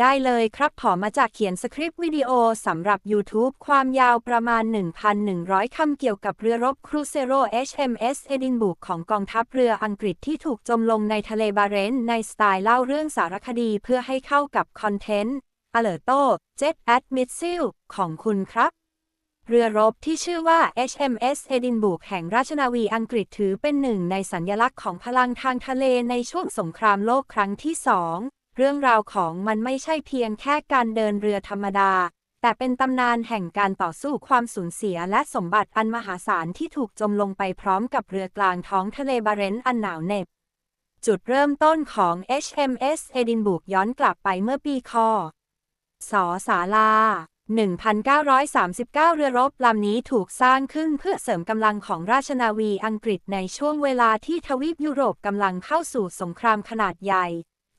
ได้เลยครับขอมาจากเขียนสคริปต์วิดีโอสำหรับ YouTube ความยาวประมาณ 1,100 คำเกี่ยวกับเรือรบครูเซโร HMS เอดินบุกของกองทัพเรืออังกฤษที่ถูกจมลงในทะเลบาเรนในสไตล์เล่าเรื่องสารคดีเพื่อให้เข้ากับคอนเทนต์ Alerto Jet Ad Missile ของคุณครับ เรือรบที่ชื่อว่า HMS เอดินบุกแห่งราชนาวีอังกฤษถือเป็นหนึ่งในสัญลักษณ์ของพลังทางทะเลในช่วงสงครามโลกครั้งที่สอง เรื่องราวของมันไม่ใช่เพียงแค่การเดินเรือธรรมดา แต่เป็นตำนานแห่งการต่อสู้ความสูญเสียและสมบัติอันมหาศาลที่ถูกจมลงไปพร้อมกับเรือกลางท้องทะเลบาเรนต์อันหนาวเหน็บ จุดเริ่มต้นของ HMS เอดินบุกย้อนกลับไปเมื่อปีคศศาลา1939 เรือรบลำนี้ถูกสร้างขึ้นเพื่อเสริมกำลังของราชนาวีอังกฤษในช่วงเวลาที่ทวีปยุโรปกำลังเข้าสู่สงครามขนาดใหญ่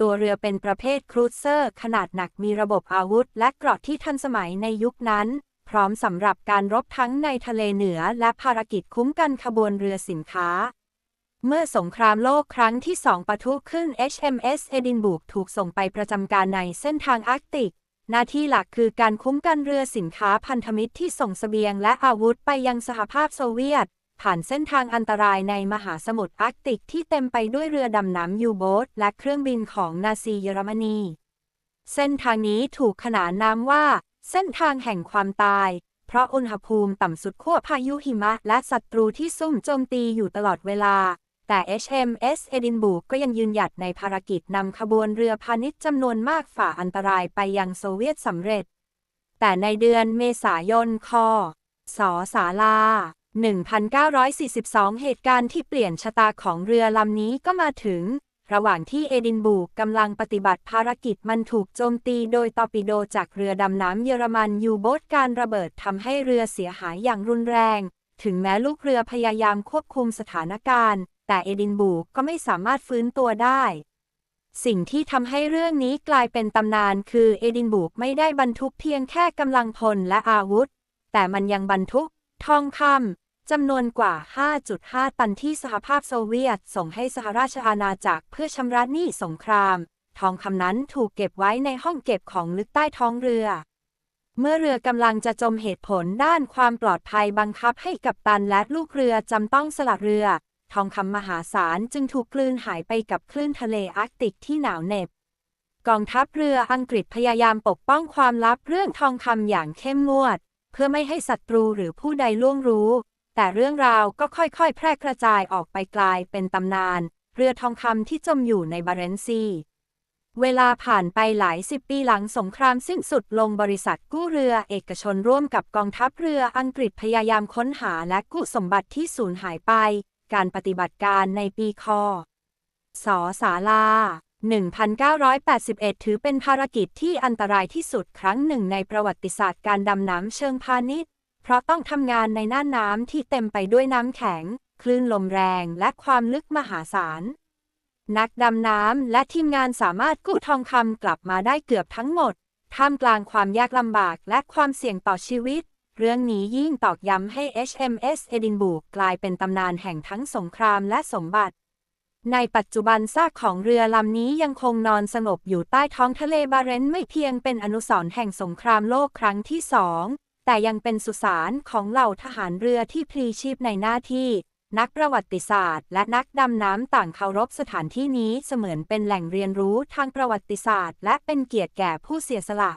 ตัวเรือเป็นประเภทครูเซอร์ ขนาดหนักมีระบบอาวุธ และเกราะที่ทันสมัยในยุคนั้น พร้อมสำหรับการรบทั้งในทะเลเหนือและภารกิจคุ้มกันขบวนเรือสินค้า เมื่อสงครามโลกครั้งที่สองปะทุขึ้น HMS เอดินบุกถูกส่งไปประจำการในเส้นทางอาร์กติก หน้าที่หลักคือการคุ้มกันเรือสินค้าพันธมิตรที่ส่งเสบียงและอาวุธไปยังสหภาพโซเวียต ผ่านเส้นทางอันตรายในมหาสมุทรอาร์กติกที่เต็มไปด้วยเรือดำน้ำยูโบทและเครื่องบินของนาซีเยอรมนี เส้นทางนี้ถูกขนานนามว่า เส้นทางแห่งความตาย เพราะอุณหภูมิต่ำสุดขั้วพายุหิมะ และศัตรูที่ซุ่มโจมตีอยู่ตลอดเวลา แต่ HMS เอดินบุกก็ยังยืนหยัดในภารกิจนำขบวนเรือพาณิชย์จำนวนมากฝ่าอันตรายไปยังโซเวียตสำเร็จ แต่ในเดือนเมษายนคศศาลา 1942 เหตุการณ์ที่เปลี่ยนชะตาของเรือลำนี้ก็มาถึง ระหว่างที่เอดินบุกกำลังปฏิบัติภารกิจมันถูกโจมตีโดยตอร์ปิโดจากเรือดำน้ำเยอรมันยูโบทการระเบิดทำให้เรือเสียหายอย่างรุนแรง ถึงแม้ลูกเรือพยายามควบคุมสถานการณ์ แต่เอดินบุกก็ไม่สามารถฟื้นตัวได้ สิ่งที่ทำให้เรื่องนี้กลายเป็นตำนานคือเอดินบุกไม่ได้บรรทุกเพียงแค่กำลังพลและอาวุธ แต่มันยังบรรทุก ทองคำ จำนวนกว่า 5.5 ตันที่สหภาพโซเวียต ส่งให้สหราชอาณาจักรเพื่อชำระหนี้สงคราม ทองคำนั้นถูกเก็บไว้ในห้องเก็บของลึกใต้ท้องเรือ เมื่อเรือกำลังจะจมเหตุผลด้านความปลอดภัยบังคับให้กัปตันและลูกเรือจำต้องสละเรือ ทองคำมหาศาลจึงถูกกลืนหายไปกับคลื่นทะเลอาร์กติกที่หนาวเหน็บกองทัพเรืออังกฤษพยายามปกป้องความลับเรื่องทองคำอย่างเข้มงวด เพื่อไม่ให้ศัตรูหรือผู้ใดล่วงรู้ แต่เรื่องราวก็ค่อยๆ แพร่กระจายออกไปกลายเป็นตำนาน เรือทองคำที่จมอยู่ในบาเรนซีเวลาผ่านไปหลายสิบปีหลังสงครามสิ้นสุดลงบริษัทกู้เรือเอกชนร่วมกับกองทัพเรืออังกฤษพยายามค้นหาและกู้สมบัติที่สูญหายไป การปฏิบัติการในปีคศศาลา 1981 ถือเป็นภารกิจที่อันตรายที่สุดครั้งหนึ่งในประวัติศาสตร์การดำน้ำเชิงพาณิชย์ เพราะต้องทำงานในน่านน้ำที่เต็มไปด้วยน้ำแข็ง คลื่นลมแรงและความลึกมหาศาล นักดำน้ำและทีมงานสามารถกู้ทองคำกลับมาได้เกือบทั้งหมด ท่ามกลางความยากลำบากและความเสี่ยงต่อชีวิต เรื่องนี้ยิ่งตอกย้ำให้ HMS เอดินบุกกลายเป็นตำนานแห่งทั้งสงครามและสมบัติในปัจจุบันซากของเรือลำนี้ยังคงนอนสงบอยู่ใต้ท้องทะเลบาเรนต์ไม่เพียงเป็นอนุสรณ์แห่งสงครามโลกครั้งที่สอง แต่ยังเป็นสุสานของเหล่าทหารเรือที่พลีชีพในหน้าที่ นักประวัติศาสตร์ และนักดำน้ำต่างเคารพสถานที่นี้เสมือนเป็นแหล่งเรียนรู้ทางประวัติศาสตร์ และเป็นเกียรติแก่ผู้เสียสละ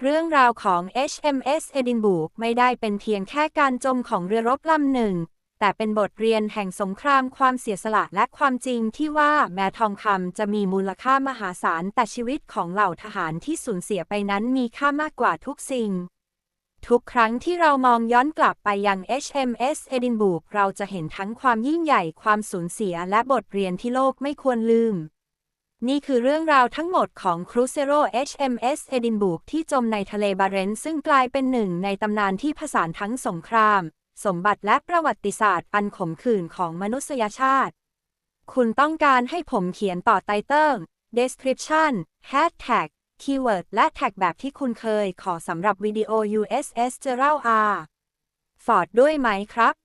เรื่องราวของ HMS เอดินบุกไม่ได้เป็นเพียงแค่การจมของเรือรบลำหนึ่ง แต่เป็นบทเรียนแห่งสงครามความเสียสละและความจริงที่ว่าแม้ทองคำจะมีมูลค่ามหาศาลแต่ชีวิตของเหล่าทหารที่สูญเสียไปนั้นมีค่ามากกว่าทุกสิ่ง ทุกครั้งที่เรามองย้อนกลับไปยัง HMS เอดินบุกเราจะเห็นทั้งความยิ่งใหญ่ ความสูญเสีย และบทเรียนที่โลกไม่ควรลืม นี่คือเรื่องราวทั้งหมดของครูเซโร HMS เอดินบุกที่จมในทะเลบาเรนต์ซึ่งกลายเป็นหนึ่งในตำนานที่ผสานทั้งสงคราม สมบัติและประวัติศาสตร์อันขมขื่นของมนุษยชาติ คุณต้องการให้ผมเขียนต่อไตเติล description hashtag คีย์เวิร์ด และแท็กแบบที่คุณเคยขอสำหรับวิดีโอ USS Gerald R. Ford ด้วยไหมครับ